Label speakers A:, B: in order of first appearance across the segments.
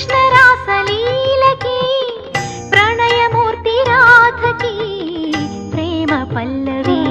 A: కృష్ణరాసలీలకి ప్రణయమూర్తి రాధకి ప్రేమ పల్లవి.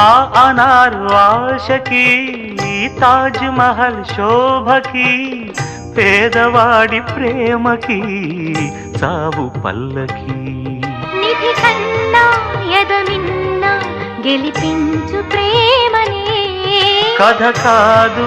A: ఆ తాజ్ మహల్ శోభకి పేదవాడి ప్రేమకి సాబు పల్లకి.
B: నిధి కన్నా గెలిపించు ప్రేమనే.
A: కథ కాదు